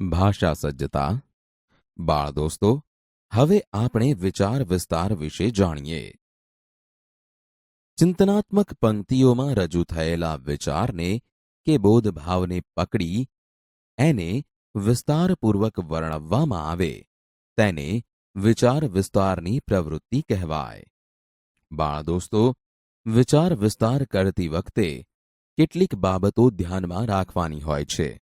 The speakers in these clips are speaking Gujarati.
ભાષા સજ્જતા બાળ દોસ્તો, હવે આપણે વિચાર વિસ્તાર વિશે જાણીએ. ચિંતનાત્મક પંક્તિઓમાં રજૂ થયેલા વિચારને કે બોધભાવને પકડી એને વિસ્તારપૂર્વક વર્ણવવામાં આવે, તેને વિચાર વિસ્તારની પ્રવૃત્તિ કહેવાય. બાળ દોસ્તો, વિચાર વિસ્તાર કરતી વખતે કેટલીક બાબતો ધ્યાનમાં રાખવાની હોય છે.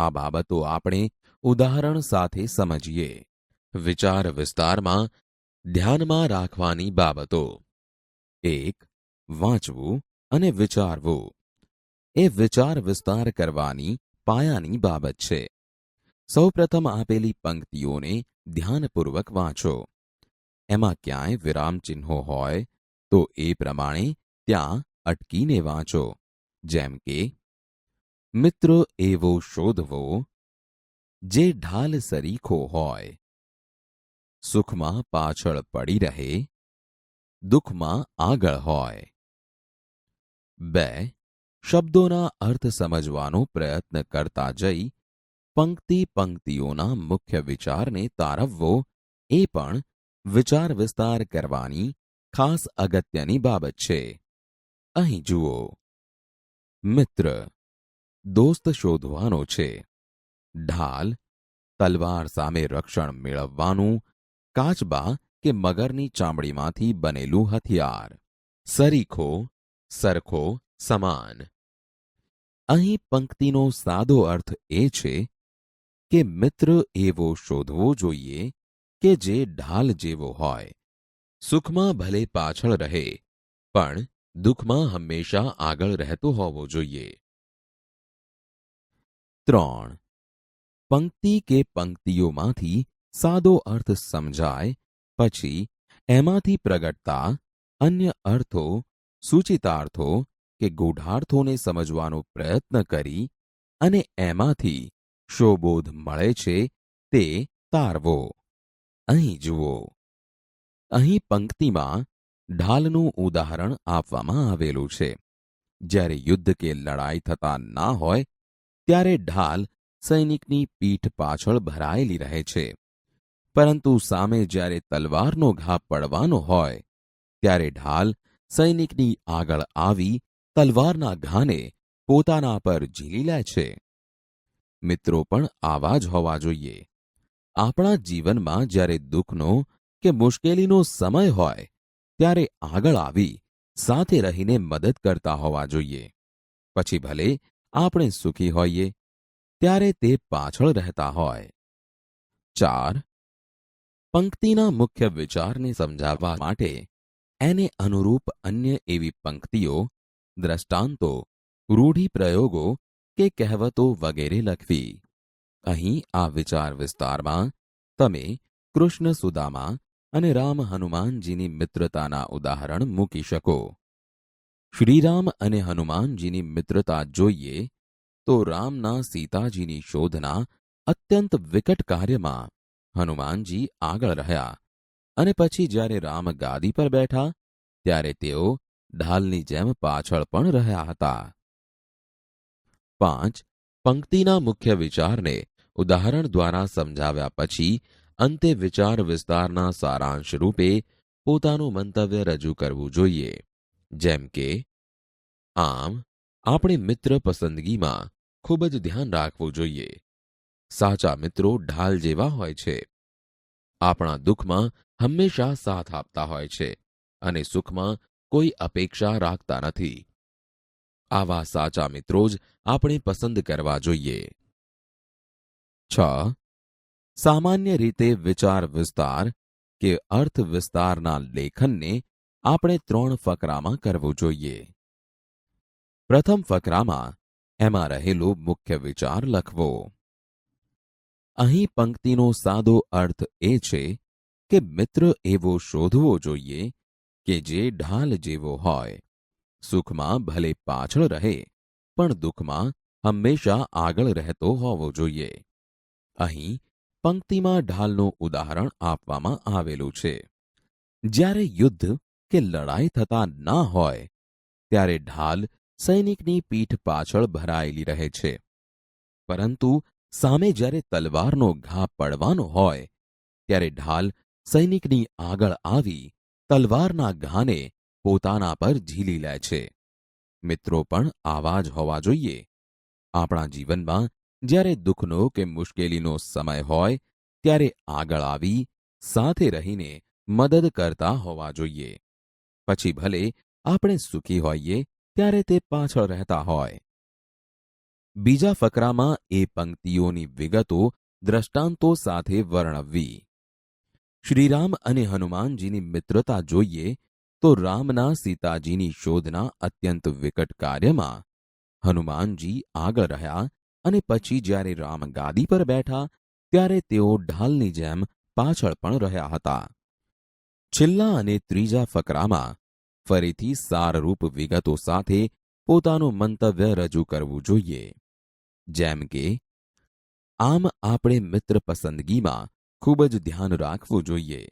આ બાબતો આપણે ઉદાહરણ સાથે સમજીએ. વિચાર વિસ્તારમાં ધ્યાનમાં રાખવાની બાબતો. એક, વાંચવું અને વિચારવું. એ વિચાર વિસ્તાર કરવાની પાયાની બાબત છે. સૌપ્રથમ આપેલી પંક્તિઓને ધ્યાનપૂર્વક વાંચો. એમાં ક્યાંય વિરામચિહ્નો હોય તો એ પ્રમાણે ત્યાં અટકીને વાંચો. જેમ કે મિત્ર, એવો શોધવો, જે ઢાલ સરીખો હોય. સુખમાં પાછળ પડી રહે, દુઃખમાં આગળ હોય. બે, શબ્દોના અર્થ સમજવાનો પ્રયત્ન કરતા જઈ, પંક્તિ પંક્તિઓના મુખ્ય વિચારને તારવવો, એ પણ વિચાર વિસ્તાર કરવાની ખાસ અગત્યની બાબત છે. અહીં જુઓ. મિત્ર દોસ્ત શોધવાનો છે. ઢાલ, તલવાર સામે રક્ષણ મેળવવાનું, કાચબા કે મગરની ચામડીમાંથી બનેલું હથિયાર. સરીખો, સરખો, સમાન. અહીં પંક્તિનો સાદો અર્થ એ છે કે મિત્ર એવો શોધવો જોઈએ કે જે ઢાલ જેવો હોય. સુખમાં ભલે પાછળ રહે, પણ દુઃખમાં હંમેશા આગળ રહેતો હોવો જોઈએ. ત્રણ. પંક્તિ કે પંક્તિઓમાંથી સાદો અર્થ સમજાય, પછી એમાંથી પ્રગટતા અન્ય અર્થો, સૂચિતાર્થો કે ગૂઢાર્થોને સમજવાનો પ્રયત્ન કરી અને એમાંથી શોબોધ મળે છે તે તારવો. અહીં જુઓ. અહીં પંક્તિમાં ઢાલનું ઉદાહરણ આપવામાં આવેલું છે. જ્યારે યુદ્ધ કે લડાઈ થતા ના હોય ત્યારે ઢાલ સૈનિકની પીઠ પાછળ ભરાયેલી રહે છે. પરંતુ સામે જ્યારે તલવારનો ઘા પડવાનો હોય, ત્યારે ઢાલ સૈનિકની આગળ આવી તલવારના ઘાને પોતાના પર ઝીલી લે છે. મિત્રો પણ આવા જ હોવા જોઈએ. આપણા જીવનમાં જ્યારે દુઃખનો કે મુશ્કેલીનો સમય હોય, ત્યારે આગળ આવી સાથે રહીને મદદ કરતા હોવા જોઈએ. પછી ભલે આપણે સુખી હોઈએ ત્યારે તે પાછળ રહેતા હોય. ચાર, પંક્તિના મુખ્ય વિચારને સમજાવવા માટે એને અનુરૂપ અન્ય એવી પંક્તિઓ, દ્રષ્ટાંતો, રૂઢિપ્રયોગો કે કહેવતો વગેરે લખવી. અહીં આ વિચાર વિસ્તારમાં તમે કૃષ્ણ સુદામા અને રામ હનુમાનજીની મિત્રતાના ઉદાહરણ મૂકી શકો. શ્રીરામ અને હનુમાનજીની મિત્રતા જોઈએ તો રામના સીતાજીની શોધના અત્યંત વિકટ કાર્યમાં હનુમાનજી આગળ રહ્યા અને પછી જ્યારે રામ ગાદી પર બેઠા ત્યારે તેઓ ઢાલની જેમ પાછળ પણ રહ્યા હતા. પાંચ, પંક્તિના મુખ્ય વિચારને ઉદાહરણ દ્વારા સમજાવ્યા પછી અંતે વિચાર વિસ્તારના સારાંશ રૂપે પોતાનું મંતવ્ય રજૂ કરવું જોઈએ. જેમ કે, આમ, આપણે મિત્ર પસંદગીમાં ખૂબ જ ધ્યાન રાખવું જોઈએ. સાચા મિત્રો ઢાલ જેવા હોય છે. આપણા દુઃખમાં હંમેશા સાથ આપતા હોય છે અને સુખમાં કોઈ અપેક્ષા રાખતા નથી. આવા સાચા મિત્રો જ આપણે પસંદ કરવા જોઈએ. છ. સામાન્ય રીતે વિચાર વિસ્તાર કે અર્થ વિસ્તારના લેખનને આપણે ત્રણ ફકરામાં કરવું જોઈએ. પ્રથમ ફકરામાં એમાં રહેલો મુખ્ય વિચાર લખવો. અહીં પંક્તિનો સાદો અર્થ એ છે કે મિત્ર એવો શોધવો જોઈએ કે જે ઢાલ જેવો હોય. સુખમાં ભલે પાછળ રહે, પણ દુઃખમાં હંમેશા આગળ રહેતો હોવો જોઈએ. અહીં પંક્તિમાં ઢાલનું ઉદાહરણ આપવામાં આવેલું છે. જ્યારે યુદ્ધ કે લડાઈ થતા ના હોય, ત્યારે ઢાલ સૈનિકની પીઠ પાછળ ભરાયેલી રહે છે. પરંતુ સામે જ્યારે તલવારનો ઘા પડવાનો હોય, ત્યારે ઢાલ સૈનિકની આગળ આવી તલવારના ઘાને પોતાના પર ઝીલી લે છે. મિત્રો પણ આવા જ હોવા જોઈએ. આપણા જીવનમાં જ્યારે દુઃખનો કે મુશ્કેલીનો સમય હોય, ત્યારે આગળ આવી સાથે રહીને મદદ કરતા હોવા જોઈએ. પછી ભલે આપણે સુખી હોઈએ ત્યારે તે પાછળ રહેતા હોય. બીજા ફકરામાં એ પંક્તિઓની વિગતો દ્રષ્ટાંતો સાથે વર્ણવવી. શ્રીરામ અને હનુમાનજીની મિત્રતા જોઈએ તો રામના સીતાજીની શોધના અત્યંત વિકટ કાર્યમાં હનુમાનજી આગળ રહ્યા અને પછી જ્યારે રામ ગાદી પર બેઠા ત્યારે તેઓ ઢાલની જેમ પાછળ પણ રહ્યા હતા. છેલ્લા અને ત્રીજા ફકરામાં ફરીથી સારરૂપ વિગતો સાથે પોતાનું મંતવ્ય રજૂ કરવું જોઈએ. જેમ કે, આમ આપણે મિત્ર પસંદગીમાં ખૂબ જ ધ્યાન રાખવું જોઈએ.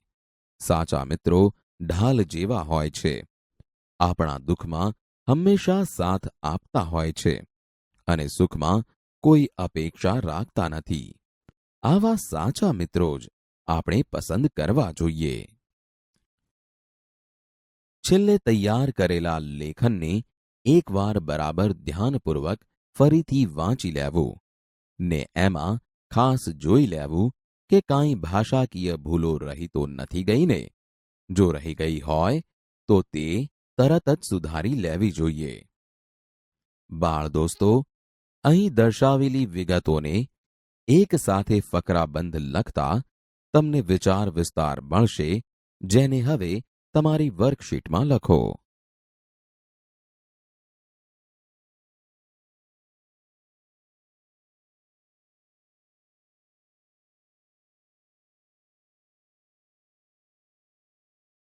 સાચા મિત્રો, ઢાલ જેવા હોય છે. આપણા દુઃખમાં હંમેશા સાથ આપતા હોય છે અને સુખમાં કોઈ અપેક્ષા રાખતા નથી. આવા સાચા મિત્રો જ આપણે પસંદ કરવા જોઈએ. છેલ્લે તૈયાર કરેલા લેખનને એકવાર બરાબર ધ્યાનપૂર્વક ફરીથી વાંચી લેવું ને એમાં ખાસ જોઈ લેવું કે કાંઈ ભાષાકીય ભૂલો રહી તો નથી ગઈ ને જો રહી ગઈ હોય તો તે તરત જ સુધારી લેવી જોઈએ. બાળ દોસ્તો, અહીં દર્શાવેલી વિગતોને એક સાથે ફકરાબંધ લખતા તમને વિચાર વિસ્તાર મળશે, જેને હવે તમારી વર્કશીટમાં લખો.